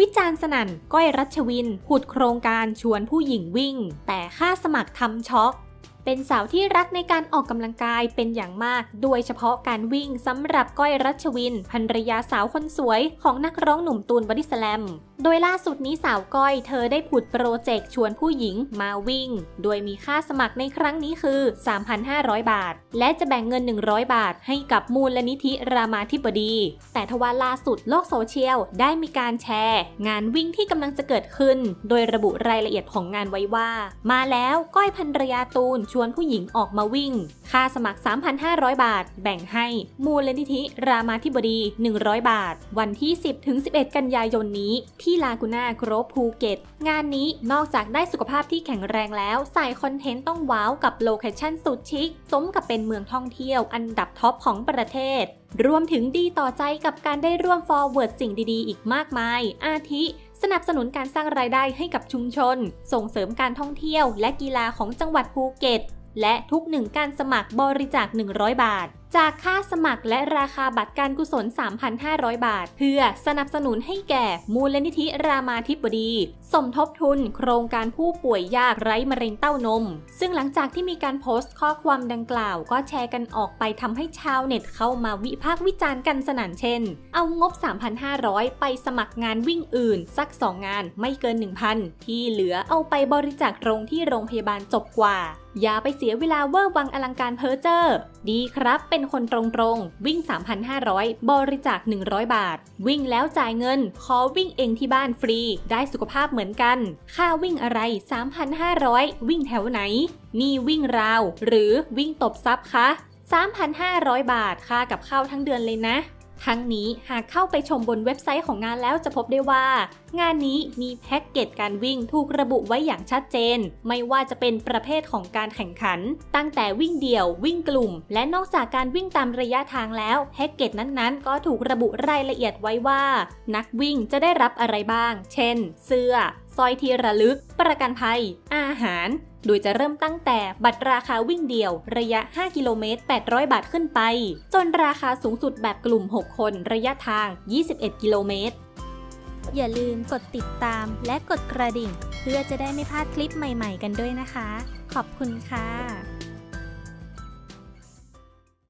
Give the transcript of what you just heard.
วิจารณ์สนั่นก้อยรัชวิน ผุดโครงการชวนผู้หญิงวิ่ง แต่ค่าสมัครทำช็อก เป็นสาวที่รักในการออกกำลังกายเป็นอย่างมาก โดยเฉพาะการวิ่งสำหรับก้อยรัชวินภรรยาสาวคนสวยของนักร้องหนุ่มตูนบอดี้สแลม โดยล่าสุดนี้สาวก้อยเธอได้ผุดโปรเจกต์ชวนผู้หญิงมาวิ่ง โดยมีค่าสมัครในครั้งนี้คือ 3,500 บาท และจะแบ่งเงิน 100 บาท ให้กับมูลนิธิรามาธิบดี แต่ทว่าล่าสุดโลกโซเชียลได้มีการแชร์ งานวิ่งที่กำลังจะเกิดขึ้น โดยระบุรายละเอียดของงานไว้ว่า มาแล้วก้อยภรรยาตูนชวนผู้หญิงออกมาวิ่ง ค่าสมัคร 3,500 บาท แบ่งให้ มูลนิธิรามาธิบดี 100 บาท วันที่ 10ถึง11 กันยายนนี้ ที่ลากูน่าโกรบภูเก็ต งานนี้นอกจากได้สุขภาพที่แข็งแรงแล้ว ใส่คอนเทนต์ต้องว้าวกับโลเคชั่นสุดชิค สมกับเป็นเมืองท่องเที่ยวอันดับท็อปของประเทศรวมถึงดีต่อใจกับการได้ร่วม forward สิ่งดีๆ อีกมากมาย อาทิ สนับสนุนการสร้างรายได้ให้กับชุมชน ส่งเสริมการท่องเที่ยว และกีฬาของจังหวัดภูเก็ต และทุกหนึ่งการสมัครบริจาค 100 บาท จากค่าสมัครและราคาบัตรการกุศล 3,500 บาท เพื่อสนับสนุนให้แก่มูลนิธิรามาธิบดี สมทบทุนโครงการผู้ป่วยยากไร้มะเร็งเต้านม ซึ่งหลังจากที่มีการโพสต์ข้อความดังกล่าว ก็แชร์กันออกไปทำให้ชาวเน็ตเข้ามาวิพากษ์วิจารณ์กันสนั่นเช่น เอางบ 3,500 ไปสมัครงานวิ่งอื่น สัก 2 งานไม่เกิน 1,000 ที่เหลือเอาไปบริจาคตรงที่โรงพยาบาลจบกว่า อย่าไปเสียเวลาเวอร์วังอลังการเพ้อเจ้อดีครับเป็นเป็นคนตรงๆ วิ่ง 3,500 บริจาค 100 บาท วิ่งแล้วจ่ายเงิน ขอวิ่งเองที่บ้านฟรี ได้สุขภาพเหมือนกัน ค่าวิ่งอะไร 3,500 วิ่งแถวไหน นี่วิ่งราว หรือวิ่งตบซับคะ 3,500 บาทค่ากับข้าวทั้งเดือนเลยนะ ทั้งนี้หากเข้าไปชมบนเว็บไซต์ของงานแล้วจะพบได้ว่า งานนี้มีแพ็กเกจการวิ่งถูกระบุไว้อย่างชัดเจน ไม่ว่าจะเป็นประเภทของการแข่งขัน ตั้งแต่วิ่งเดี่ยว วิ่งกลุ่ม และนอกจากการวิ่งตามระยะทางแล้วแพ็กเกจนั้นๆ ก็ถูกระบุรายละเอียดไว้ว่า นักวิ่งจะได้รับอะไรบ้าง เช่น เสื้อ สร้อยที่ระลึก ประกันภัย อาหาร โดยจะเริ่มตั้งแต่บัตรราคาวิ่งเดี่ยว ระยะ 5 กิโลเมตร 800 บาทขึ้นไป จนราคาสูงสุดแบบกลุ่ม 6 คนระยะทาง 21 กิโลเมตร อย่าลืมกดติดตามและกดกระดิ่ง เพื่อจะได้ไม่พลาดคลิปใหม่ ๆ กันด้วยนะคะ ขอบคุณค่ะ